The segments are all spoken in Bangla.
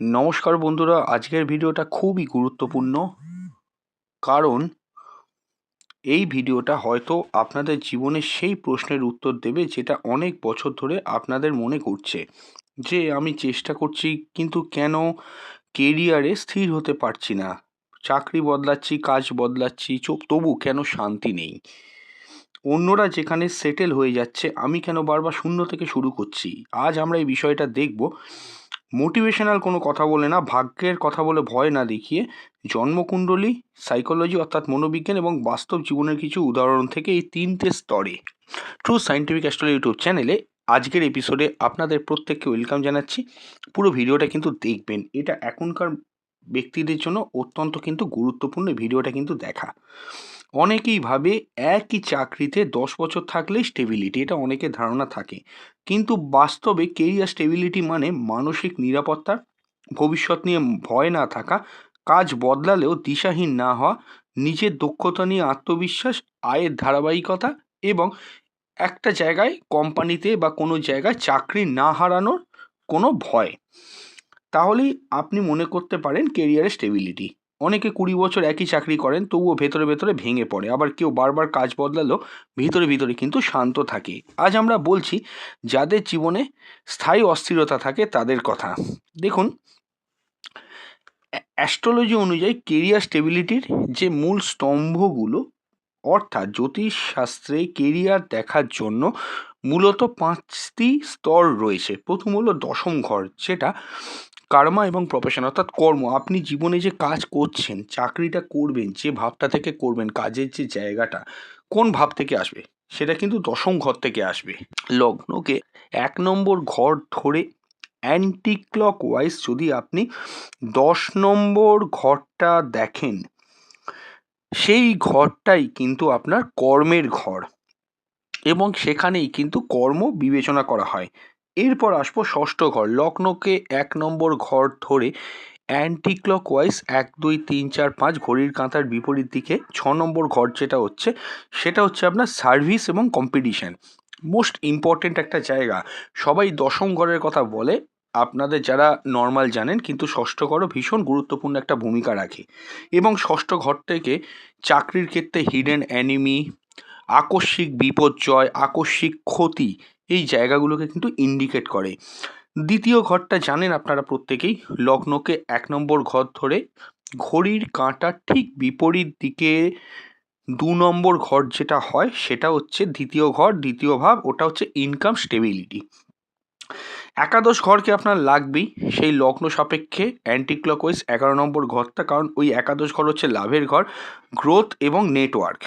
নমস্কার বন্ধুরা, আজকের ভিডিওটা খুবই গুরুত্বপূর্ণ। কারণ এই ভিডিওটা হয়তো আপনাদের জীবনে সেই প্রশ্নের উত্তর দেবে যেটা অনেক বছর ধরে আপনাদের মনে করছে। যে আমি চেষ্টা করছি, কিন্তু কেন কেরিয়ারে স্থির হতে পারছি না? চাকরি বদলাচ্ছি, কাজ বদলাচ্ছি, চোখ, তবু কেন শান্তি নেই? অন্যরা যেখানে সেটেল হয়ে যাচ্ছে, আমি কেন বারবার শূন্য থেকে শুরু করছি? আজ আমরা এই বিষয়টা দেখব। মোটিভেশনাল কোনো কথা বলে না, ভাগ্যের কথা বলে ভয় না দেখিয়ে জন্মকুণ্ডলী সাইকোলজি অর্থাৎ মনোবিজ্ঞান এবং বাস্তব জীবনের কিছু উদাহরণ থেকে এই তিনটে স্তরে। ট্রু সাইন্টিফিক অ্যাস্ট্রোলজি ইউটিউব চ্যানেলে আজকের এপিসোডে আপনাদের প্রত্যেককে ওয়েলকাম জানাচ্ছি। পুরো ভিডিওটা কিন্তু দেখবেন। এটা এখনকার ব্যক্তিদের জন্য অত্যন্ত কিন্তু গুরুত্বপূর্ণ ভিডিওটা কিন্তু দেখা। অনেকেই ভাবে একই চাকরিতে দশ বছর থাকলেই স্টেবিলিটি এটা অনেকের ধারণা থাকে। কিন্তু বাস্তবে কেরিয়ার স্টেবিলিটি মানে মানসিক নিরাপত্তা, ভবিষ্যৎ নিয়ে ভয় না থাকা, কাজ বদলালেও দিশাহীন না হওয়া, নিজের দক্ষতা নিয়ে আত্মবিশ্বাস, আয়ের ধারাবাহিকতা এবং একটা জায়গায় কোম্পানিতে বা কোনো জায়গায় চাকরি না হারানোর কোনো ভয়। তাহলেই আপনি মনে করতে পারেন কেরিয়ারের স্টেবিলিটি অনেকে কুড়ি বছর একই চাকরি করেন, তবুও ভেতরে ভেতরে ভেঙে পড়ে। আবার কেউ বারবার কাজ বদলালেও ভিতরে ভিতরে কিন্তু শান্ত থাকে। আজ আমরা বলছি, যাদের জীবনে স্থায়ী অস্থিরতা থাকে তাদের কথা। দেখুন অ্যাস্ট্রোলজি অনুযায়ী কেরিয়ার স্টেবিলিটির যে মূল স্তম্ভগুলো, অর্থাৎ জ্যোতিষ শাস্ত্রে কেরিয়ার দেখার জন্য মূলত পাঁচটি স্তর রয়েছে। প্রথম হলো দশম ঘর, যেটা কার্মা এবং প্রফেশন অর্থাৎ কর্ম। আপনি জীবনে যে কাজ করছেন, চাকরিটা করবেন, যে ভাবটা থেকে করবেন, কাজের যে জায়গাটা, কোন ভাব থেকে আসবে? সেটা কিন্তু দশম ঘর থেকে আসবে। লগ্নকে এক নম্বর ঘর ধরে অ্যান্টি ক্লক ওয়াইজ যদি আপনি দশ নম্বর ঘরটা দেখেন, সেই ঘরটাই কিন্তু আপনার কর্মের ঘর এবং সেখানেই কিন্তু কর্ম বিবেচনা করা হয়। এরপর আসব ষষ্ঠ ঘর। লগ্নকে এক নম্বর ঘর ধরে অ্যান্টি ক্লক ওয়াইজ এক, দুই, তিন, চার, পাঁচ ঘড়ির কাঁথার বিপরীত দিকে ছ নম্বর ঘর যেটা হচ্ছে, সেটা হচ্ছে আপনার সার্ভিস এবং কম্পিটিশান মোস্ট ইম্পর্টেন্ট একটা জায়গা। সবাই দশম ঘরের কথা বলে, আপনাদের যারা নর্মাল জানেন কিন্তু ষষ্ঠ ঘরও ভীষণ গুরুত্বপূর্ণ একটা ভূমিকা রাখে। এবং ষষ্ঠ ঘর থেকে চাকরির ক্ষেত্রে হিডেন অ্যানিমি আকস্মিক বিপর্যয়, আকস্মিক ক্ষতি এই জায়গাগুলোকে কিন্তু ইন্ডিকেট করে। দ্বিতীয় ঘরটা জানেন আপনারা প্রত্যেকেই, লগ্নকে এক নম্বর ঘর ধরে ঘড়ির কাঁটার ঠিক বিপরীত দিকে দু নম্বর ঘর যেটা হয়, সেটা হচ্ছে দ্বিতীয় ঘর, দ্বিতীয় ভাব, ওটা হচ্ছে ইনকাম স্টেবিলিটি একাদশ ঘরকে আপনার লাগবেই, সেই লগ্ন সাপেক্ষে অ্যান্টি ক্লকওয়াইজ এগারো নম্বর ঘরটা, কারণ ওই একাদশ ঘর হচ্ছে লাভের ঘর গ্রোথ এবং নেটওয়ার্ক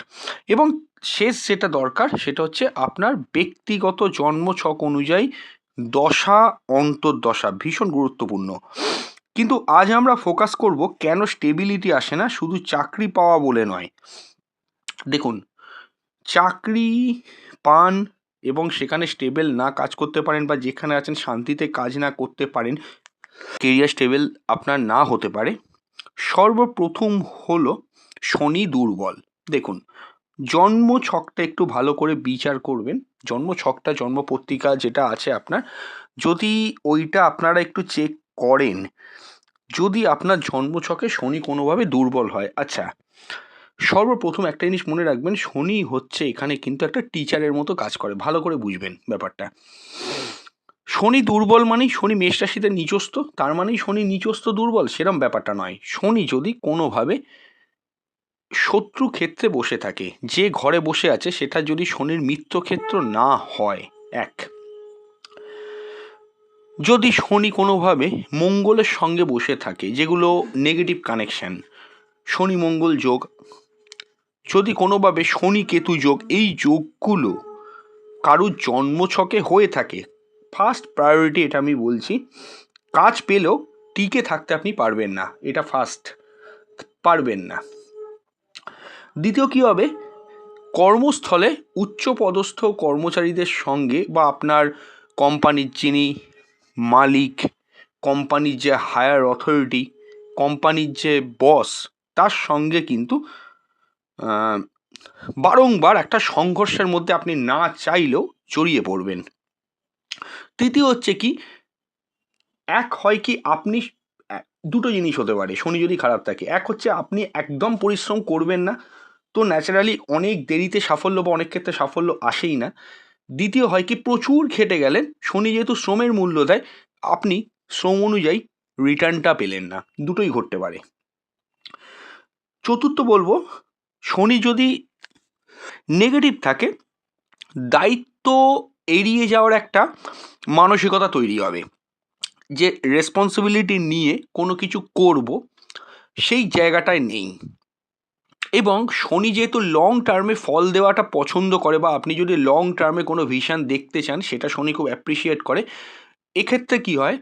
এবং শেষ যেটা দরকার সেটা হচ্ছে আপনার ব্যক্তিগত জন্মছক অনুযায়ী দশা, অন্তর্দশা ভীষণ গুরুত্বপূর্ণ। কিন্তু আজ আমরা ফোকাস করব কেন স্টেবিলিটি আসে না, শুধু চাকরি পাওয়া বলে নয়। দেখুন, চাকরি পান এবং সেখানে স্টেবল না কাজ করতে পারেন বা যেখানে আছেন শান্তিতে কাজ না করতে পারেন কেরিয়ার স্টেবল আপনার না হতে পারে। সর্বপ্রথম হলো শনি দুর্বল। দেখুন জন্ম ছকটা একটু ভালো করে বিচার করবেন। জন্ম ছকটা জন্ম পত্রিকা যেটা আছে আপনার, যদি ওইটা আপনারা একটু চেক করেন, যদি আপনার জন্ম ছকে শনি কোনোভাবে দুর্বল হয়। আচ্ছা সর্বপ্রথম একটা জিনিস মনে রাখবেন, শনি হচ্ছে এখানে কিন্তু একটা টিচারের মতো কাজ করে। ভালো করে বুঝবেন ব্যাপারটা। শনি দুর্বল মানেই শনি মেষ রাশিতে নিচস্ত তার মানেই শনি নিচস্ত দুর্বল, সেরম ব্যাপারটা নয়। শনি যদি কোনোভাবে শত্রু ক্ষেত্রে বসে থাকে। যে ঘরে বসে আছে, সেটা যদি শনির মিত্র ক্ষেত্র না হয়, এক। যদি শনি কোনোভাবে মঙ্গলের সঙ্গে বসে থাকে, যেগুলো নেগেটিভ কানেকশান শনি মঙ্গল যোগ, যদি কোনোভাবে শনি কেতু যোগ, এই যোগগুলো কারুর জন্মছকে হয়ে থাকে ফার্স্ট প্রায়োরিটি এটা আমি বলছি, কাজ পেলেও টিকে থাকতে আপনি পারবেন না, এটা ফার্স্ট পারবেন না। দ্বিতীয় কী হবে? কর্মস্থলে উচ্চপদস্থ কর্মচারীদের সঙ্গে বা আপনার কোম্পানির যিনি মালিক, কোম্পানির যে হায়ার অথরিটি, কোম্পানির যে বস, তার সঙ্গে কিন্তু বারংবার একটা সংঘর্ষের মধ্যে আপনি না চাইলেও জড়িয়ে পড়বেন। তৃতীয় হচ্ছে কি, এক হয় কি আপনি, দুটো জিনিস হতে পারে, শনি যদি খারাপ থাকে। এক হচ্ছে আপনি একদম পরিশ্রম করবেন না তো ন্যাচারালি অনেক দেরিতে সাফল্য বা অনেক ক্ষেত্রে সাফল্য আসেই না। দ্বিতীয় হয় কি, প্রচুর খেটে গেলেন, শনি যেহেতু শ্রমের মূল্য দেয়, আপনি শ্রম অনুযায়ী রিটার্নটা পেলেন না, দুটোই ঘটতে পারে। চতুর্থ বলব, শনি যদি নেগেটিভ থাকে, দায়িত্ব এড়িয়ে যাওয়ার একটা মানসিকতা তৈরি হবে। যে রেসপন্সিবিলিটি নিয়ে কোনো কিছু করব, সেই জায়গাটায় নেই। এবং শনি যেহেতু লং টার্মে ফল দেওয়াটা পছন্দ করে বা আপনি যদি লং টার্মে কোনো ভিশন দেখতে চান, সেটা শনি খুব অ্যাপ্রিসিয়েট করে, এক্ষেত্রে কি হয়?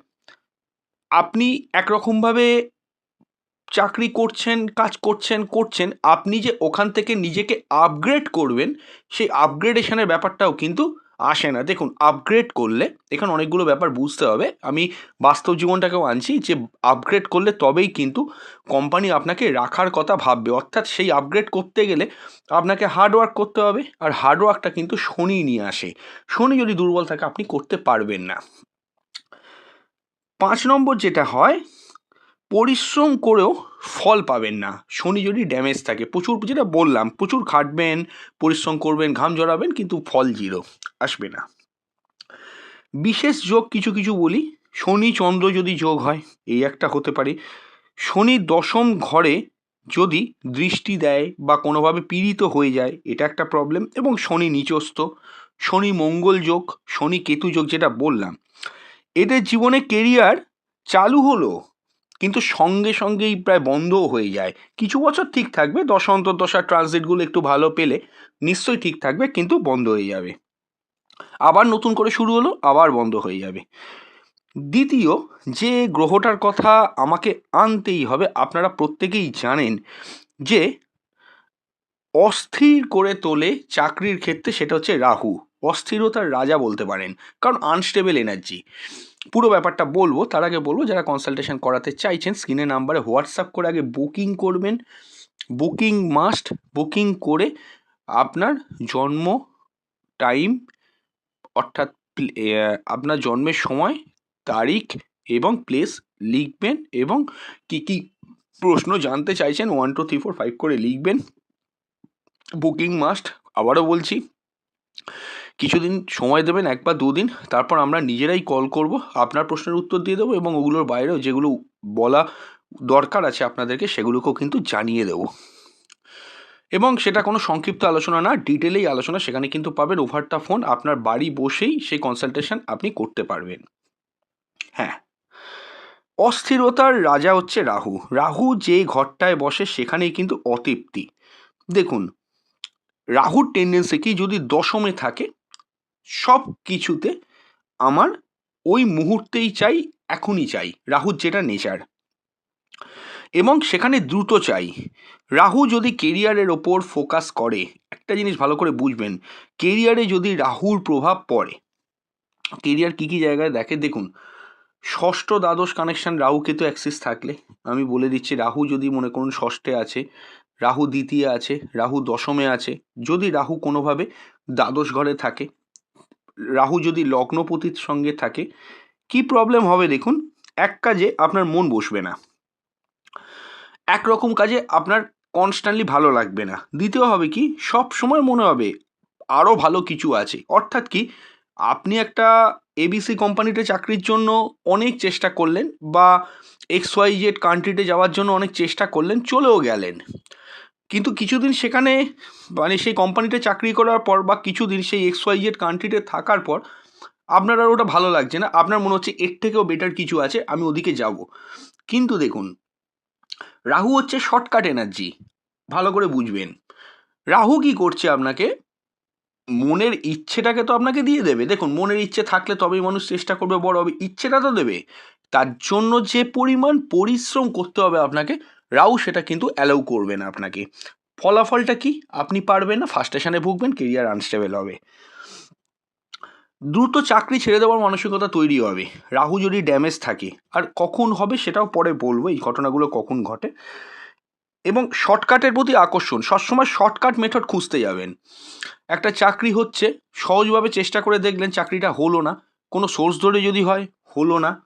আপনি একরকমভাবে চাকরি করছেন, কাজ করছেন করছেন, আপনি যে ওখান থেকে নিজেকে আপগ্রেড করবেন, সেই আপগ্রেডেশনের ব্যাপারটাও কিন্তু আসে না। দেখুন আপগ্রেড করলে এখানে অনেকগুলো ব্যাপার বুঝতে হবে। আমি বাস্তব জীবনটাকেও আনছি যে আপগ্রেড করলে তবেই কিন্তু কোম্পানি আপনাকে রাখার কথা ভাববে। অর্থাৎ সেই আপগ্রেড করতে গেলে আপনাকে হার্ডওয়ার্ক করতে হবে আর হার্ডওয়ার্কটা কিন্তু শনি নিয়ে আসে। শনি যদি দুর্বল থাকে, আপনি করতে পারবেন না। পাঁচ নম্বর যেটা হয় পরিশ্রম করেও ফল পাবেন না। শনি যদি ড্যামেজ থাকে, প্রচুর যেটা বললাম, প্রচুর খাটবেন, পরিশ্রম করবেন, ঘাম জড়াবেন কিন্তু ফল জিরো আসবে না। বিশেষ যোগ কিছু কিছু বলি, শনি চন্দ্র যদি যোগ হয়, এই একটা হতে পারে, শনি দশম ঘরে যদি দৃষ্টি দেয় বা কোনোভাবে পীড়িত হয়ে যায়, এটা একটা প্রবলেম এবং শনি নিচস্থ, শনি মঙ্গল যোগ, শনি কেতু যোগ যেটা বললাম, এদের জীবনে কেরিয়ার চালু হলো কিন্তু সঙ্গে সঙ্গেই প্রায় বন্ধও হয়ে যায়। কিছু বছর ঠিক থাকবে, দশ অন্তর্দশার ট্রানজিটগুলো একটু ভালো পেলে নিশ্চয়ই ঠিক থাকবে, কিন্তু বন্ধ হয়ে যাবে। আবার নতুন করে শুরু হলো, আবার বন্ধ হয়ে যাবে। দ্বিতীয়, যে গ্রহটার কথা আমাকে আনতেই হবে, আপনারা প্রত্যেকেই জানেন যে অস্থির করে তোলে চাকরির ক্ষেত্রে সেটা হচ্ছে রাহু। অস্থিরতার রাজা বলতে পারেন, কারণ আনস্টেবল এনার্জি পুরো ব্যাপারটা বলব, তার আগে বলব যারা কনসালটেশন করাতে চাইছেন স্ক্রিনে নাম্বারে হোয়াটসঅ্যাপ করে আগে বুকিং করবেন। বুকিং মাস্ট বুকিং করে আপনার জন্ম টাইম অর্থাৎ আপনার জন্মের সময়, তারিখ এবং প্লেস লিখবেন এবং কি কি প্রশ্ন জানতে চাইছেন one two three four five করে লিখবেন। বুকিং মাস্ট আবারও বলছি। কিছুদিন সময় দেবেন, এক বা দুদিন, তারপর আমরা নিজেরাই কল করব, আপনার প্রশ্নের উত্তর দিয়ে দেবো এবং ওগুলোর বাইরেও যেগুলো বলা দরকার আছে আপনাদেরকে সেগুলোকেও কিন্তু জানিয়ে দেবো। এবং সেটা কোনো সংক্ষিপ্ত আলোচনা না ডিটেলেই আলোচনা সেখানে কিন্তু পাবেন ওভারটা ফোন আপনার বাড়ি বসেই সেই কনসালটেশন আপনি করতে পারবেন। হ্যাঁ। অস্থিরতার রাজা হচ্ছে রাহু। রাহু যে ঘরটায় বসে সেখানেই কিন্তু অতৃপ্তি। দেখুন, রাহুর টেন্ডেন্সি কি যদি দশমে থাকে সব কিছুতে আমার ওই মুহূর্তেই চাই, এখনই চাই। রাহুর যেটা নেচার। এবং সেখানে দ্রুত চাই। রাহু যদি কেরিয়ারের ওপর ফোকাস করে, একটা জিনিস ভালো করে বুঝবেন কেরিয়ারে যদি রাহুর প্রভাব পড়ে কেরিয়ার কী কী জায়গায় দেখে, দেখুন, ষষ্ঠ দ্বাদশ কানেকশন রাহু কেতু অ্যাক্সিস থাকলে। আমি বলে দিচ্ছি, রাহু যদি মনে করুন ষষ্ঠে আছে, রাহু দ্বিতীয় আছে, রাহু দশমে আছে, যদি রাহু কোনোভাবে দ্বাদশ ঘরে থাকে রাহু যদি লগ্নপতির সঙ্গে থাকে, কি প্রবলেম হবে দেখুন? এক কাজে আপনার মন বসবে না। একরকম কাজে আপনার কনস্ট্যান্টলি ভালো লাগবে না। দ্বিতীয় হবে কি, সব সময় মনে হবে আরও ভালো কিছু আছে। অর্থাৎ কি, আপনি একটা এবিসি কোম্পানিতে চাকরির জন্য অনেক চেষ্টা করলেন বা এক্স ওয়াই জেড কান্ট্রিতে যাওয়ার জন্য অনেক চেষ্টা করলেন, চলেও গেলেন। কিন্তু কিছুদিন সেখানে মানে সেই কোম্পানিতে চাকরি করার পর বা কিছুদিন সেই এক্স ওয়াই জেড কান্ট্রিতে থাকার পর, আপনার আর ওটা ভালো লাগছে না। আপনার মনে হচ্ছে এর থেকেও বেটার কিছু আছে, আমি ওদিকে যাব। কিন্তু দেখুন, রাহু হচ্ছে শর্টকাট এনার্জি ভালো করে বুঝবেন। রাহু কি করছে আপনাকে? মনের ইচ্ছেটাকে তো আপনাকে দিয়ে দেবে। দেখুন, মনের ইচ্ছে থাকলে তবেই মানুষ চেষ্টা করবে, বড় হবে। ইচ্ছেটা তো দেবে। তার জন্য যে পরিমাণ পরিশ্রম করতে হবে আপনাকে রাহু সেটা কিন্তু অ্যালাউ করবে না আপনাকে। ফলাফলটা কি? আপনি পারবেন না ফার্স্টেশনে ভুগবেন কেরিয়ার আনস্টেবল হবে। দ্রুত চাকরি ছেড়ে দেওয়ার মানসিকতা তৈরি হবে। রাহু যদি ড্যামেজ থাকে, আর কখন হবে সেটাও পরে বলব, এই ঘটনাগুলো কখন ঘটে। এবং শর্টকাটের প্রতি আকর্ষণ, সবসময় শর্টকাট মেথড খুঁজতে যাবেন। একটা চাকরি হচ্ছে, সহজভাবে চেষ্টা করে দেখলেন চাকরিটা হলো না। কোনো সোর্স ধরে যদি হয়, হলো না।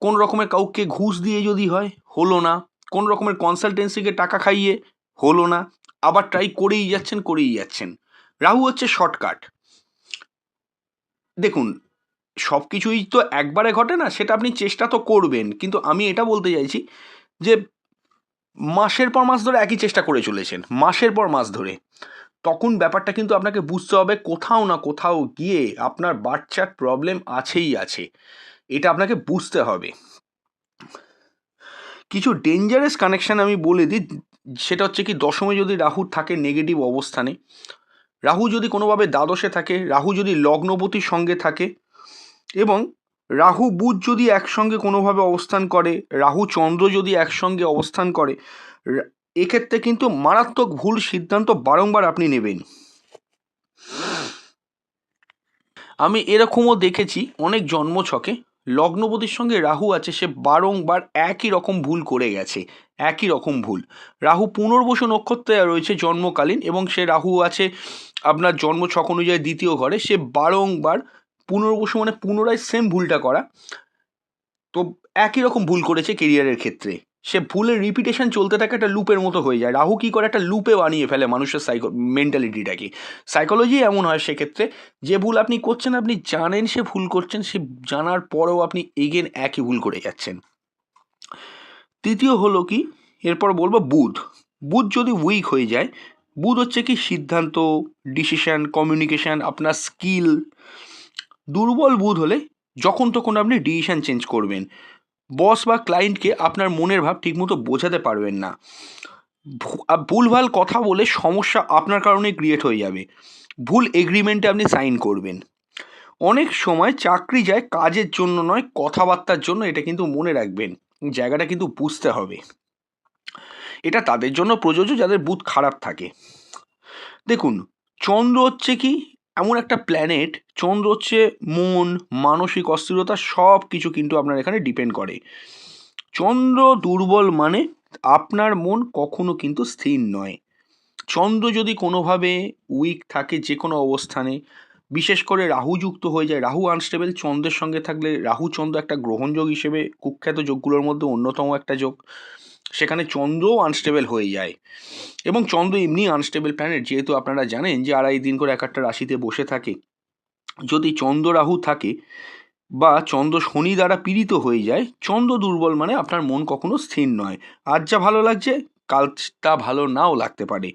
কোন রকমের কাউকে ঘুষ দিয়ে যদি হয়, হলো না। কোন রকমের কনসালটেন্সিকে টাকা খাইয়ে হলো না। আবার ট্রাই করেই যাচ্ছেন করেই যাচ্ছেন। রাহু হচ্ছে শর্টকাট দেখুন সব কিছুই তো একবারে ঘটে না, সেটা আপনি চেষ্টা তো করবেন। কিন্তু আমি এটা বলতে চাইছি যে, মাসের পর মাস ধরে একই চেষ্টা করে চলেছেন, মাসের পর মাস ধরে। তখন ব্যাপারটা কিন্তু আপনাকে বুঝতে হবে, কোথাও না কোথাও গিয়ে আপনার বাচ্চার প্রবলেম আছেই আছে। এটা আপনাকে বুঝতে হবে। কিছু ডেঞ্জারাস কানেকশান আমি বলে দিই, সেটা হচ্ছে কি দশমে যদি রাহু থাকে নেগেটিভ অবস্থানে, রাহু যদি কোনোভাবে দ্বাদশে থাকে, রাহু যদি লগ্নপতির সঙ্গে থাকে এবং রাহু বুধ যদি একসঙ্গে কোনোভাবে অবস্থান করে, রাহু চন্দ্র যদি একসঙ্গে অবস্থান করে এক্ষেত্রে কিন্তু মারাত্মক ভুল সিদ্ধান্ত বারংবার আপনি নেবেন। আমি এরকমও দেখেছি অনেক জন্মছকে লগ্নপতির সঙ্গে রাহু আছে, সে বারংবার একই রকম ভুল করে গেছে, একই রকম ভুল। রাহু পুনর্বসু নক্ষত্রে রয়েছে জন্মকালীন এবং সে রাহু আছে আপনার জন্ম ছক অনুযায়ী দ্বিতীয় ঘরে, সে বারংবার পুনর্বসু মানে পুনরায় সেম ভুলটা করা। তো একই রকম ভুল করেছে কেরিয়ারের ক্ষেত্রে। সে ভুলের রিপিটেশন চলতে থাকে একটা লুপের মতো হয়ে যায়। রাহু কী করে? একটা লুপে বানিয়ে ফেলে মানুষের সাইকো মেন্টালিটিটাকে সাইকোলজি এমন হয় সেক্ষেত্রে, যে ভুল আপনি করছেন, আপনি জানেন সে ভুল করছেন, সে জানার পরেও আপনি এগেন একই ভুল করে যাচ্ছেন। তৃতীয় হলো কি? এরপর বলব বুধ। বুধ যদি উইক হয়ে যায়, বুধ হচ্ছে কি? সিদ্ধান্ত ডিসিশন কমিউনিকেশন আপনার স্কিল দুর্বল বুধ হলে যখন তখন আপনি ডিসিশান চেঞ্জ করবেন। বস বা ক্লায়েন্টকে আপনার মনের ভাব ঠিকমতো বোঝাতে পারবেন না। ভুলভাল কথা বলে সমস্যা আপনার কারণে ক্রিয়েট হয়ে যাবে। ভুল এগ্রিমেন্টে আপনি সাইন করবেন। অনেক সময় চাকরি যায় কাজের জন্য নয়, কথাবার্তার জন্য, এটা কিন্তু মনে রাখবেন। জায়গাটা কিন্তু বুঝতে হবে। এটা তাদের জন্য প্রযোজ্য, যাদের বুথ খারাপ থাকে। দেখুন, চন্দ্র হচ্ছে কি? এমন একটা প্ল্যানেট চন্দ্র হচ্ছে মন, মানসিক অস্থিরতা সব কিছু কিন্তু আপনার এখানে ডিপেন্ড করে। চন্দ্র দুর্বল মানে আপনার মন কখনো কিন্তু স্থির নয়। চন্দ্র যদি কোনোভাবে উইক থাকে যে কোনো অবস্থানে, বিশেষ করে রাহু যুক্ত হয়ে যায়, রাহু আনস্টেবল চন্দ্রের সঙ্গে থাকলে রাহু চন্দ্র একটা গ্রহণযোগ হিসেবে কুখ্যাত যোগগুলোর মধ্যে অন্যতম একটা যোগ। সেখানে চন্দ্রও আনস্টেবল হয়ে যায়। এবং চন্দ্র এমনি আনস্টেবল প্ল্যানেট যেহেতু আপনারা জানেন যে আড়াই দিন করে এক একটা রাশিতে বসে থাকে। যদি চন্দ্র রাহু থাকে বা চন্দ্র শনি দ্বারা পীড়িত হয়ে যায়, চন্দ্র দুর্বল মানে আপনার মন কখনো স্থির নয়। আজ যা ভালো লাগছে, কাল তা ভালো নাও লাগতে পারে।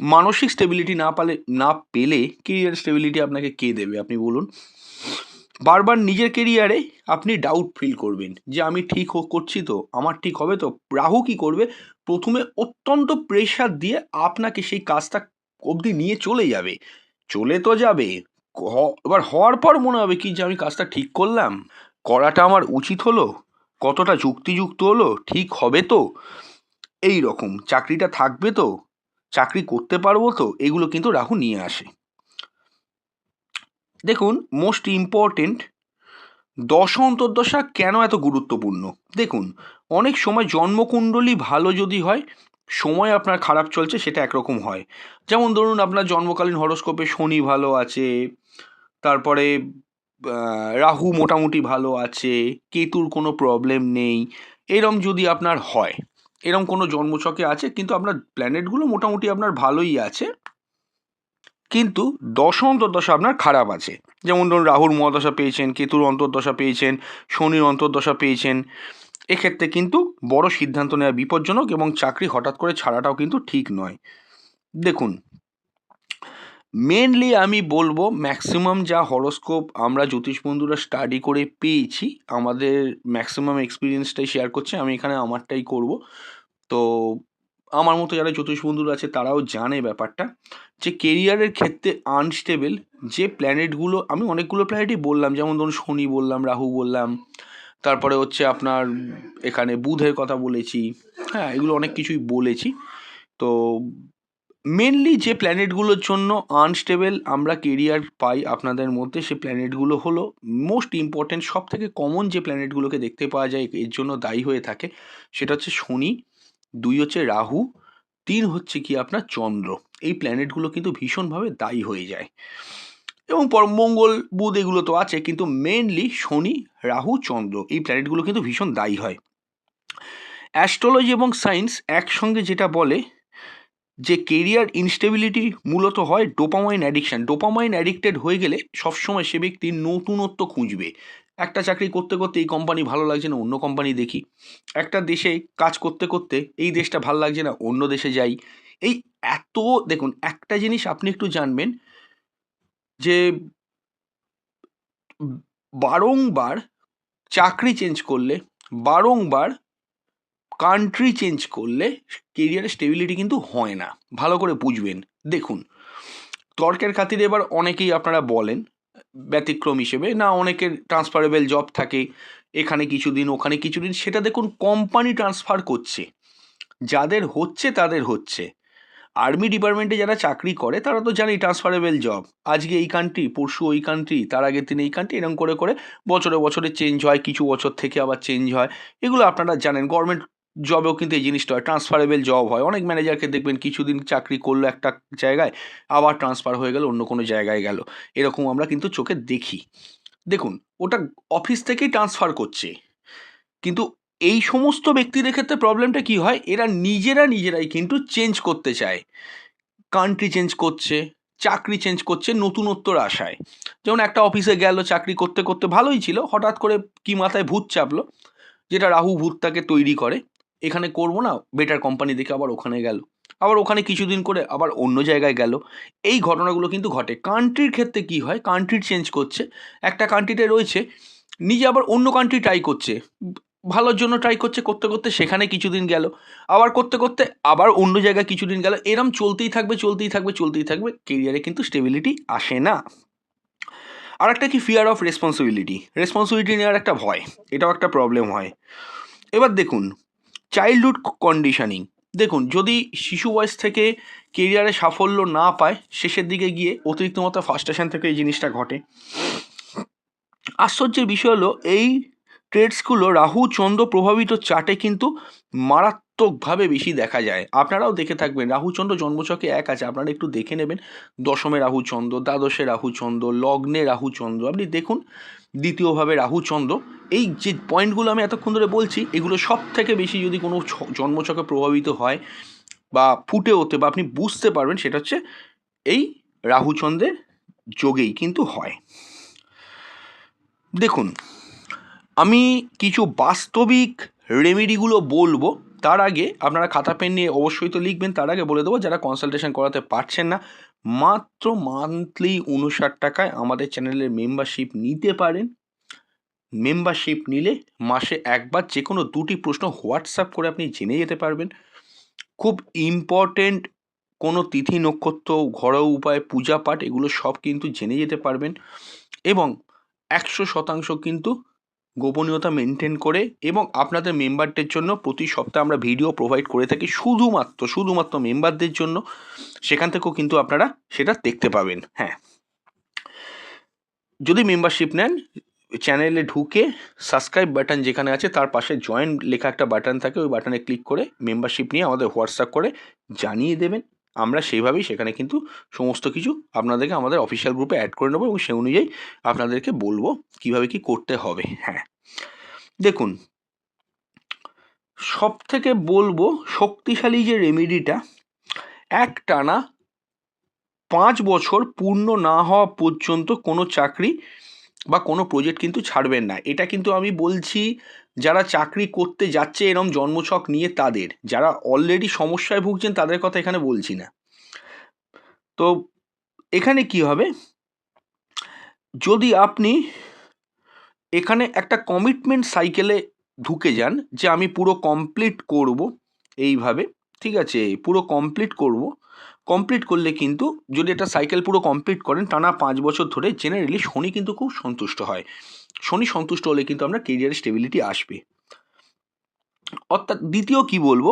মানসিক স্টেবিলিটি না পালে, না পেলে কেরিয়ার স্টেবিলিটি আপনাকে কে দেবে? আপনি বলুন। বারবার নিজের কেরিয়ারে আপনি ডাউট ফিল করবেন যে আমি ঠিক করছি তো, আমার ঠিক হবে তো। রাহু কি করবে? প্রথমে অত্যন্ত প্রেশার দিয়ে আপনাকে সেই কাজটা অবধি নিয়ে চলে যাবে। চলে তো যাবে। এবার হওয়ার পর মনে হবে কি যে আমি কাজটা ঠিক করলাম। করাটা আমার উচিত হলো। কতটা যুক্তিযুক্ত হলো? ঠিক হবে তো। এই রকম চাকরিটা থাকবে তো। চাকরি করতে পারব তো। এগুলো কিন্তু রাহু নিয়ে আসে। দেখুন মোস্ট ইম্পর্টেন্ট দশা অন্তর্দশা কেন এত গুরুত্বপূর্ণ? দেখুন, অনেক সময় জন্মকুণ্ডলী ভালো যদি হয়, সময় আপনার খারাপ চলছে সেটা একরকম হয়। যেমন ধরুন, আপনার জন্মকালীন হরস্কোপে শনি ভালো আছে, তারপরে রাহু মোটামুটি ভালো আছে, কেতুর কোনো প্রবলেম নেই, এরম যদি আপনার হয়, এরম কোনো জন্মছকে আছে, কিন্তু আপনার প্ল্যানেটগুলো মোটামুটি আপনার ভালোই আছে কিন্তু দশ অন্তর্দশা আপনার খারাপ আছে। যেমন ধরুন রাহুর মহাদশা পেয়েছেন, কেতুর অন্তর্দশা পেয়েছেন, শনির অন্তর্দশা পেয়েছেন। এক্ষেত্রে কিন্তু বড় সিদ্ধান্ত নেওয়া বিপজ্জনক এবং চাকরি হঠাৎ করে ছাড়াটাও কিন্তু ঠিক নয়। দেখুন মেনলি আমি বলব ম্যাক্সিমাম যা হরোস্কোপ আমরা জ্যোতিষ বন্ধুরা স্টাডি করে পেয়েছি, আমাদের ম্যাক্সিমাম এক্সপিরিয়েন্সটাই শেয়ার করছে, আমি এখানে আমারটাই করব। তো আমার মতো যারা জ্যোতিষ বন্ধুরা আছে, তারাও জানে ব্যাপারটা যে কেরিয়ারের ক্ষেত্রে আনস্টেবল যে প্ল্যানেটগুলো আমি অনেকগুলো প্ল্যানেটই বললাম, যেমন ধরুন শনি বললাম, রাহু বললাম, তারপরে হচ্ছে আপনার এখানে বুধের কথা বলেছি হ্যাঁ এগুলো অনেক কিছুই বলেছি। তো মেনলি যে প্ল্যানেটগুলোর জন্য আনস্টেবল আমরা কেরিয়ার পাই আপনাদের মধ্যে, সে প্ল্যানেটগুলো হলো মোস্ট ইম্পর্ট্যান্ট সব থেকে কমন যে প্ল্যানেটগুলোকে দেখতে পাওয়া যায়, এর জন্য দায়ী হয়ে থাকে, সেটা হচ্ছে শনি। দুই হচ্ছে রাহু, তিন হচ্ছে কি আপনার চন্দ্র। এই প্ল্যানেটগুলো কিন্তু ভীষণভাবে দায়ী হয়ে যায়। এবং পর মঙ্গল, বুধ এগুলো তো আছে, কিন্তু মেনলি শনি, রাহু, চন্দ্র এই প্ল্যানেটগুলো কিন্তু ভীষণ দায়ী হয়। অ্যাস্ট্রোলজি এবং সায়েন্স একসঙ্গে যেটা বলে যে কেরিয়ার ইনস্টেবিলিটি মূলত হয় ডোপামাইন অ্যাডিকশান ডোপামাইন অ্যাডিক্টেড হয়ে গেলে সবসময় সে ব্যক্তি নতুনত্ব খুঁজবে। একটা চাকরি করতে করতে এই কোম্পানি ভালো লাগছে না, অন্য কোম্পানি দেখি। একটা দেশে কাজ করতে করতে এই দেশটা ভালো লাগছে না, অন্য দেশে যাই। এই এত, দেখুন, একটা জিনিস আপনি একটু জানবেন যে বারংবার চাকরি চেঞ্জ করলে, বারংবার কান্ট্রি চেঞ্জ করলে কেরিয়ারের স্টেবিলিটি কিন্তু হয় না। ভালো করে বুঝবেন। দেখুন, তর্কের খাতিরে এবার অনেকেই আপনারা বলেন ব্যতিক্রম হিসেবে। না, অনেকের ট্রান্সফারেবল জব থাকে, এখানে কিছুদিন, ওখানে কিছুদিন, সেটা দেখুন কোম্পানি ট্রান্সফার করছে। যাদের হচ্ছে, তাদের হচ্ছে। আর্মি ডিপার্টমেন্টে যারা চাকরি করে, তারা তো জানেই ট্রান্সফারেবল জব আজকে এই কান্ট্রি পরশু ওই কান্ট্রি তার আগের দিন এই কান্ট্রি এরকম করে করে বছরে বছরে চেঞ্জ হয়, কিছু বছর থেকে আবার চেঞ্জ হয়। এগুলো আপনারা জানেন। গভর্নমেন্ট জবেও কিন্তু এই জিনিসটা হয় ট্রান্সফারেবল জব হয়। অনেক ম্যানেজারকে দেখবেন কিছুদিন চাকরি করল একটা জায়গায়, আবার ট্রান্সফার হয়ে গেল, অন্য কোনো জায়গায় গেল। এরকম আমরা কিন্তু চোখে দেখি। দেখুন, ওটা অফিস থেকেই ট্রান্সফার করছে। কিন্তু এই সমস্ত ব্যক্তিদের ক্ষেত্রে প্রবলেমটা কি হয়? এরা নিজেরা নিজেরাই কিন্তু চেঞ্জ করতে চায়। কান্ট্রি চেঞ্জ করছে, চাকরি চেঞ্জ করছে, নতুনত্বর আশায়। যেমন একটা অফিসে গেল, চাকরি করতে করতে ভালোই ছিল। হঠাৎ করে কি মাথায় ভূত চাপলো, যেটা রাহু ভূতটাকে তৈরি করে। এখানে করব না বেটার কোম্পানি দেখে আবার ওখানে গেল। আবার ওখানে কিছুদিন করে আবার অন্য জায়গায় গেল। এই ঘটনাগুলো কিন্তু ঘটে। কান্ট্রির ক্ষেত্রে কি হয়? কান্ট্রি চেঞ্জ করছে। একটা কান্ট্রিতে রয়েছে, নিজে আবার অন্য কান্ট্রি ট্রাই করছে। ভালোর জন্য ট্রাই করছে, করতে করতে সেখানে কিছুদিন গেল। আবার করতে করতে আবার অন্য জায়গায় কিছুদিন গেল। এরম চলতেই থাকবে চলতেই থাকবে চলতেই থাকবে। কেরিয়ারে কিন্তু স্টেবিলিটি আসে না। আর একটা কি? ফিয়ার অফ রেসপন্সিবিলিটি রেসপন্সিবিলিটি নেওয়ার একটা ভয়। এটাও একটা প্রবলেম হয়। এবার দেখুন চাইল্ডহুড কন্ডিশনিং দেখুন, যদি শিশু বয়স থেকে কেরিয়ারে সাফল্য না পায়, শেষের দিকে গিয়ে অতিরিক্ত মতো ফার্স্টেশন থেকে এই জিনিসটা ঘটে। আশ্চর্যের বিষয় হলো, এই ট্রেডসগুলো রাহু, চন্দ্র প্রভাবিত চাটে কিন্তু মারাত্মকভাবে বেশি দেখা যায়। আপনারাও দেখে থাকবেন। রাহু চন্দ্র জন্মছকে এক আছে। আপনারা একটু দেখে নেবেন। দশমে রাহু চন্দ্র, দ্বাদশে রাহু চন্দ্র, লগ্নে রাহুচন্দ্র আপনি দেখুন, দ্বিতীয়ভাবে রাহুচন্দ্র এই যে পয়েন্টগুলো আমি এতক্ষণ ধরে বলছি, এগুলো সব থেকে বেশি যদি কোনো জন্মছকে প্রভাবিত হয় বা ফুটে ওঠে বা আপনি বুঝতে পারবেন, সেটা হচ্ছে এই রাহুচন্দ্রের যোগেই কিন্তু হয়। দেখুন, আমি কিছু বাস্তবিক রেমেডিগুলো বলব। তার আগে আপনারা খাতা পেন নিয়ে অবশ্যই তো লিখবেন, তার আগে বলে দেবো যারা কনসালটেশন করাতে পারছেন না, মাত্র মান্থলি উনষাট টাকায় আমাদের চ্যানেলের মেম্বারশিপ নিতে পারেন। মেম্বারশিপ নিলে মাসে একবার যে কোনো দুটি প্রশ্ন হোয়াটসঅ্যাপ করে আপনি জেনে যেতে পারবেন। খুব ইম্পর্টেন্ট কোনো তিথি, নক্ষত্র, ঘরোয়া উপায়, পূজা পাঠ, এগুলো সব কিন্তু জেনে যেতে পারবেন। এবং একশো শতাংশ কিন্তু গোপনীয়তা মেনটেন করে এবং আপনাদের মেম্বারদের জন্য প্রতি সপ্তাহে আমরা ভিডিও প্রোভাইড করে থাকি শুধুমাত্র শুধুমাত্র মেম্বারদের জন্য। সেখান থেকেও কিন্তু আপনারা সেটা দেখতে পাবেন হ্যাঁ। যদি মেম্বারশিপ নেন চ্যানেলে ঢুকে সাবস্ক্রাইব বাটন যেখানে আছে, তার পাশে জয়েন লেখা একটা বাটন থাকে, ওই বাটনে ক্লিক করে মেম্বারশিপ নিয়ে আমাদের হোয়াটসঅ্যাপ করে জানিয়ে দেবেন। আমরা সেইভাবেই সেখানে কিন্তু সমস্ত কিছু আপনাদেরকে আমাদের অফিসিয়াল গ্রুপে অ্যাড করে নেব এবং সেই অনুযায়ী আপনাদেরকে বলব কীভাবে কি করতে হবে হ্যাঁ। দেখুন সব থেকে বলব শক্তিশালী যে রেমেডিটা এক টানা পাঁচ বছর পূর্ণ না হওয়া পর্যন্ত কোনো চাকরি বা কোনো প্রজেক্ট কিন্তু ছাড়বেন না। এটা কিন্তু আমি বলছি যারা চাকরি করতে যাচ্ছে এরম জন্মছক নিয়ে তাদের, যারা অলরেডি সমস্যায় ভুগছেন তাদের কথা এখানে বলছি না। তো এখানে কি হবে? যদি আপনি এখানে একটা কমিটমেন্ট সাইকেলে ঢুকে যান যে আমি পুরো কমপ্লিট করব এইভাবে, ঠিক আছে? পুরো কমপ্লিট করব। কমপ্লিট করলে কিন্তু যদি একটা সাইকেল পুরো কমপ্লিট করেন, টানা পাঁচ বছর ধরে জেনারেলি শনি কিন্তু খুব সন্তুষ্ট হয়। শনি সন্তুষ্ট হলে কিন্তু আপনার কেরিয়ারে স্টেবিলিটি আসবে। অর্থাৎ দ্বিতীয় কি বলব?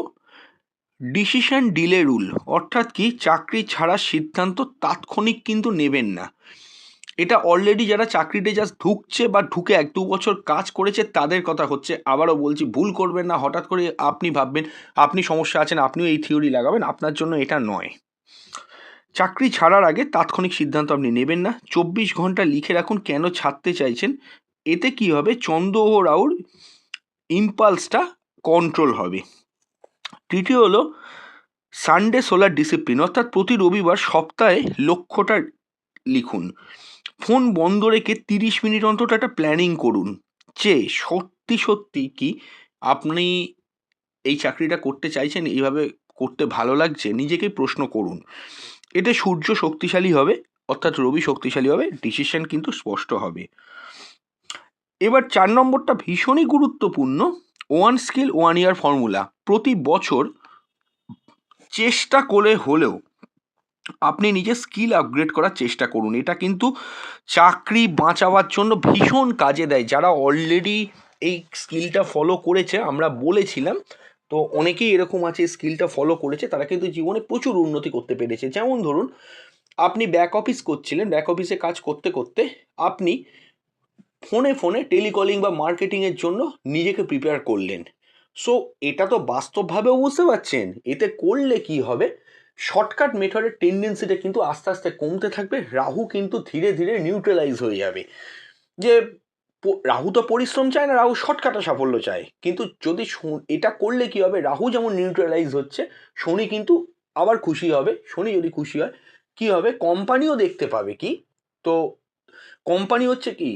ডিসিশন ডিলে রুল অর্থাৎ কি চাকরি ছাড়ার সিদ্ধান্ত তাৎক্ষণিক কিন্তু নেবেন না। এটা অলরেডি যারা চাকরিতে জাস্ট ঢুকছে বা ঢুকে এক দু বছর কাজ করেছে, তাদের কথা হচ্ছে, আবারও বলছি, ভুল করবেন না, হঠাৎ করে আপনি ভাববেন, আপনি সমস্যা আছেন, আপনিও এই থিওরি লাগাবেন, আপনার জন্য এটা নয়। চাকরি ছাড়ার আগে তাৎক্ষণিক সিদ্ধান্ত আপনি নেবেন না। চব্বিশ ঘণ্টা লিখে রাখুন কেন ছাড়তে চাইছেন এতে কি হবে? চন্দ্র ও রাউর ইম্পালসটা কন্ট্রোল হবে। তৃতীয় হলো সানডে সোলার ডিসিপ্লিন অর্থাৎ প্রতি রবিবার সপ্তাহে লক্ষ্যটা লিখুন। ফোন বন্ধ রেখে তিরিশ মিনিট অন্তত একটা প্ল্যানিং করুন। যে সত্যি সত্যি কি আপনি এই চাকরিটা করতে চাইছেন, এইভাবে করতে ভালো লাগছে, নিজেকে প্রশ্ন করুন। এতে সূর্য শক্তিশালী হবে, অর্থাৎ রবি শক্তিশালী হবে ডিসিশন কিন্তু স্পষ্ট হবে। এবার চার নম্বরটা ভীষণই গুরুত্বপূর্ণ one skill one year formula প্রতি বছর চেষ্টা করে হলেও আপনি নিজে স্কিল আপগ্রেড করার চেষ্টা করুন। এটা কিন্তু চাকরি বাঁচাবার জন্য ভীষণ কাজে দেয়। যারা অলরেডি এই স্কিলটা ফলো করেছে, আমরা বলেছিলাম, তো অনেকেই এরকম আছে স্কিলটা ফলো করেছে, তারা কিন্তু জীবনে প্রচুর উন্নতি করতে পেরেছে। যেমন ধরুন, আপনি ব্যাক অফিস করছিলেন ব্যাক অফিসে কাজ করতে করতে আপনি ফোনে ফোনে টেলিকলিং বা মার্কেটিংয়ের জন্য নিজেকে প্রিপেয়ার করলেন। সো এটা তো বাস্তবভাবেও বুঝতে পারছেন, এতে করলে কি হবে? শর্টকাট মেথডের টেন্ডেন্সিটা কিন্তু আস্তে আস্তে কমতে থাকবে, রাহু কিন্তু ধীরে ধীরে নিউট্রালাইজ হয়ে যাবে। যে রাহু তো পরিশ্রম চায় না, রাহু শর্টকাটে সাফল্য চায়। কিন্তু যদি এটা করলে কি হবে? রাহু যেমন নিউট্রালাইজ হচ্ছে, শনি কিন্তু আবার খুশি হবে। শনি যদি খুশি হয়, কি হবে? কোম্পানিও দেখতে পাবে কি? তো কোম্পানি হচ্ছে কি?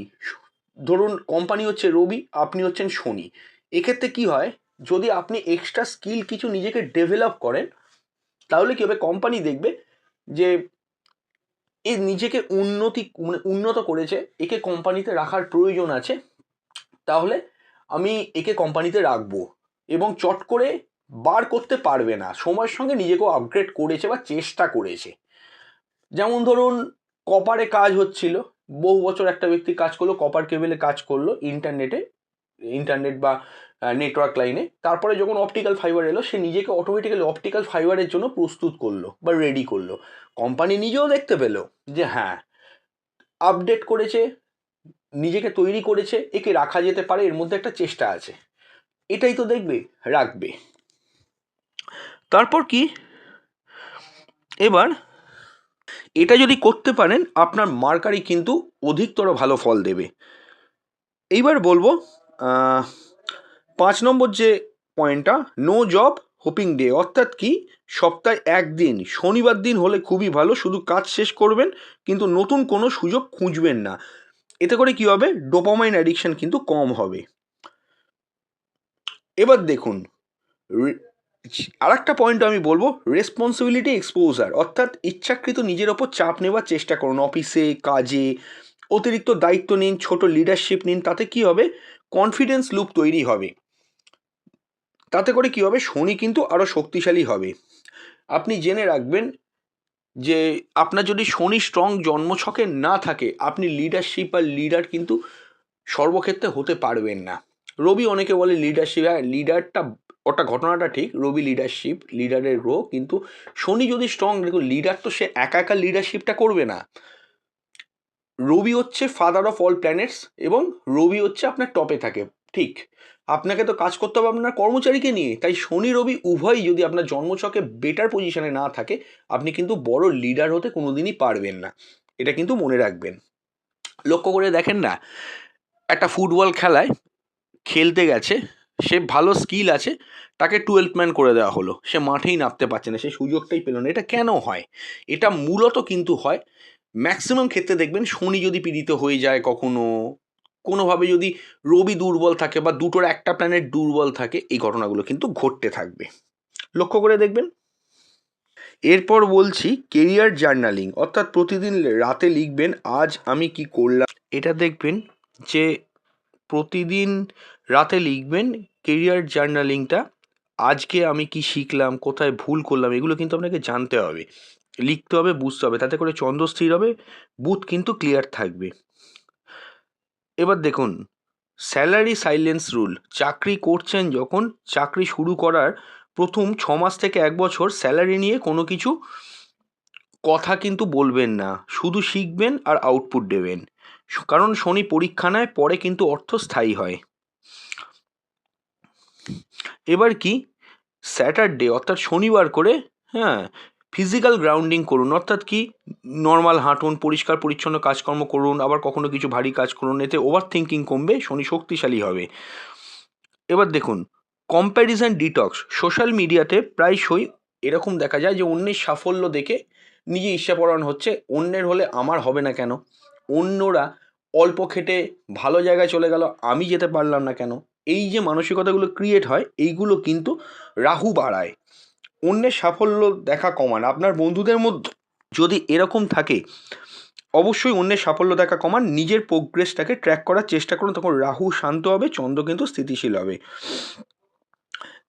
ধরুন কোম্পানি হচ্ছে রবি আপনি হচ্ছেন শনি এক্ষেত্রে কি হয়, যদি আপনি এক্সট্রা স্কিল কিছু নিজেকে ডেভেলপ করেন, তাহলে কি হবে কোম্পানি দেখবে যে এ নিজেকে উন্নতি মানে উন্নত করেছে, একে কোম্পানিতে রাখার প্রয়োজন আছে, তাহলে আমি একে কোম্পানিতে রাখব এবং চট করে বার করতে পারবে না, সময়ের সঙ্গে নিজেকেও আপগ্রেড করেছে বা চেষ্টা করেছে। যেমন ধরুন কপারে কাজ হচ্ছিল বহু বছর একটা ব্যক্তি কাজ করল কপার কেবেলে কাজ করল ইন্টারনেটে ইন্টারনেট বা নেটওয়ার্ক লাইনে তারপরে যখন অপটিক্যাল ফাইবার এলো, সে নিজেকে অটোমেটিক্যালি অপটিক্যাল ফাইবারের জন্য প্রস্তুত করল বা রেডি করল। কোম্পানি নিজেও দেখতে পেল যে হ্যাঁ আপডেট করেছে, নিজেকে তৈরি করেছে, একে রাখা যেতে পারে, এর মধ্যে একটা চেষ্টা আছে। এটাই তো দেখবে, রাখবে। তারপর কি? এবার এটা যদি করতে পারেন, আপনার মার্কারি কিন্তু অধিকতর ভালো ফল দেবে। এইবার বলব পাঁচ নম্বর যে পয়েন্টটা নো জব হোপিং ডে অর্থাৎ কি, সপ্তাহে একদিন, শনিবার দিন হলে খুবই ভালো, শুধু কাজ শেষ করবেন, কিন্তু নতুন কোনো সুযোগ খুঁজবেন না। এতে করে কি হবে? ডোপামাইন অ্যাডিকশান কিন্তু কম হবে। এবার দেখুন আর একটা পয়েন্ট আমি বলব রেসপন্সিবিলিটি এক্সপোজার অর্থাৎ ইচ্ছাকৃত নিজের ওপর চাপ নেওয়ার চেষ্টা করুন। অফিসে কাজে, অতিরিক্ত দায়িত্ব নিন, ছোট লিডারশিপ নিন, তাতে কি হবে? কনফিডেন্স লুপ তৈরি হবে। তাতে করে কি হবে? শনি কিন্তু আরও শক্তিশালী হবে। আপনি জেনে রাখবেন যে আপনার যদি শনি স্ট্রং জন্মছকে না থাকে, আপনি লিডারশিপ আর লিডার কিন্তু সর্বক্ষেত্রে হতে পারবেন না। রবি অনেকে বলে লিডারশিপ হ্যাঁ লিডারটা ওটা ঘটনাটা ঠিক, রবি লিডারশিপ লিডারের রো কিন্তু শনি যদি স্ট্রং দেখুন লিডার তো সে একা একা লিডারশিপটা করবে না। রবি হচ্ছে ফাদার অফ অল প্ল্যানেটস এবং রবি হচ্ছে আপনার টপে থাকে, ঠিক। আপনাকে তো কাজ করতে হবে আপনার কর্মচারীকে নিয়ে, তাই শনি, রবি উভয়ই যদি আপনার জন্মছকে বেটার পজিশনে না থাকে, আপনি কিন্তু বড় লিডার হতে কোনোদিনই পারবেন না। এটা কিন্তু মনে রাখবেন। লক্ষ্য করে দেখেন না, একটা ফুটবল খেলায় খেলতে গেছে সে ভালো স্কিল আছে, তাকে টুয়েলভ ম্যান করে দেওয়া হলো। সে মাঠেই নামতে পারছে না, সে সুযোগটাই পেল না। এটা কেন হয়? এটা মূলত কিন্তু হয় ম্যাক্সিমাম ক্ষেত্রে দেখবেন শনি যদি পীড়িত হয়ে যায় কখনো, কোনোভাবে যদি রবি দুর্বল থাকে বা দুটোর একটা প্ল্যানেট দুর্বল থাকে, এই ঘটনাগুলো কিন্তু ঘটতে থাকবে। লক্ষ্য করে দেখবেন। এরপর বলছি কেরিয়ার জার্নালিং অর্থাৎ প্রতিদিন রাতে লিখবেন, আজ আমি কি করলাম? এটা দেখবেন যে প্রতিদিন রাতে লিখবেন কেরিয়ার জার্নালিংটা আজকে আমি কি শিখলাম, কোথায় ভুল করলাম, এগুলো কিন্তু আপনাকে জানতে হবে। লিখতে হবে, বুঝতে হবে, তাতে করে চন্দ্র স্থির হবে বুথ কিন্তু ক্লিয়ার থাকবে। এবার দেখুন স্যালারি সাইলেন্স রুল চাকরি করছেন যখন, চাকরি শুরু করার প্রথম ছ মাস থেকে এক বছর স্যালারি নিয়ে কোনো কিছু কথা কিন্তু বলবেন না। শুধু শিখবেন আর আউটপুট দেবেন। কারণ শনি পরীক্ষা নেয়, পরে কিন্তু অর্থ স্থায়ী হয়। এবার কি? স্যাটারডে অর্থাৎ শনিবার করে হ্যাঁ ফিজিক্যাল গ্রাউন্ডিং করুন। অর্থাৎ কি? নর্মাল হাঁটুন, পরিষ্কার, পরিচ্ছন্ন কাজকর্ম করুন, আবার কখনো কিছু ভারী কাজ করুন, এতে ওভার থিঙ্কিং কমবে, শনি শক্তিশালী হবে। এবার দেখুন কম্প্যারিজন ডিটক্স সোশ্যাল মিডিয়াতে প্রায়শই এরকম দেখা যায় যে, অন্যের সাফল্য দেখে নিজে ঈর্ষাপরণ হচ্ছে, অন্যের হলে আমার হবে না কেন? অন্যরা অল্প খেটে ভালো জায়গায় চলে গেল, আমি যেতে পারলাম না কেন? এই যে মানসিকতাগুলো ক্রিয়েট হয়, এইগুলো কিন্তু রাহু বাড়ায়। অন্যের সাফল্য দেখা কমান। আপনার বন্ধুদের মধ্যে যদি এরকম থাকে, অবশ্যই অন্যের সাফল্য দেখা কমান, নিজের প্রোগ্রেসটাকে ট্র্যাক করার চেষ্টা করুন, তখন রাহু শান্ত হবে, চন্দ্র কিন্তু স্থিতিশীল হবে।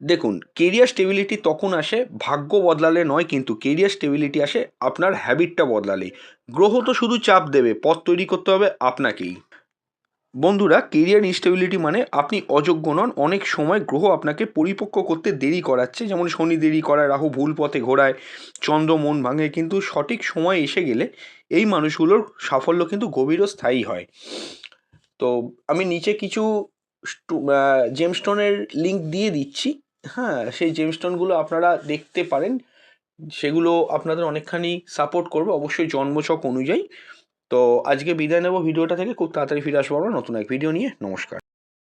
দেখুন কেরিয়ার স্টেবিলিটি তখন আসে, ভাগ্য বদলালে নয় কিন্তু কেরিয়ার স্টেবিলিটি আসে, আপনার হ্যাবিটটা বদলালে গ্রহ তো শুধু চাপ দেবে, পথ তৈরি করতে হবে আপনাকেই। বন্ধুরা কেরিয়ার ইনস্টেবিলিটি মানে আপনি অযোগ্য নন, অনেক সময় গ্রহ আপনাকে পরিপক্ক করতে দেরি করাচ্ছে। যেমন শনি দেরি করায়, রাহু ভুল পথে ঘোরায়, চন্দ্র মন ভাঙে, কিন্তু সঠিক সময় এসে গেলে এই মানুষগুলোর সাফল্য কিন্তু গভীর ও স্থায়ী হয়। তো আমি নিচে কিছু জেমস্টোনের লিঙ্ক দিয়ে দিচ্ছি। হ্যাঁ সেই জেমস্টোনগুলো আপনারা দেখতে পারেন। সেগুলো আপনাদের অনেকখানি সাপোর্ট করবে। অবশ্যই জন্মছক অনুযায়ী। তো আজকে বিদায় নেব ভিডিওটা থেকে, খুব তাড়াতাড়ি ফিরে আসব আমরা নতুন এক ভিডিও নিয়ে। নমস্কার।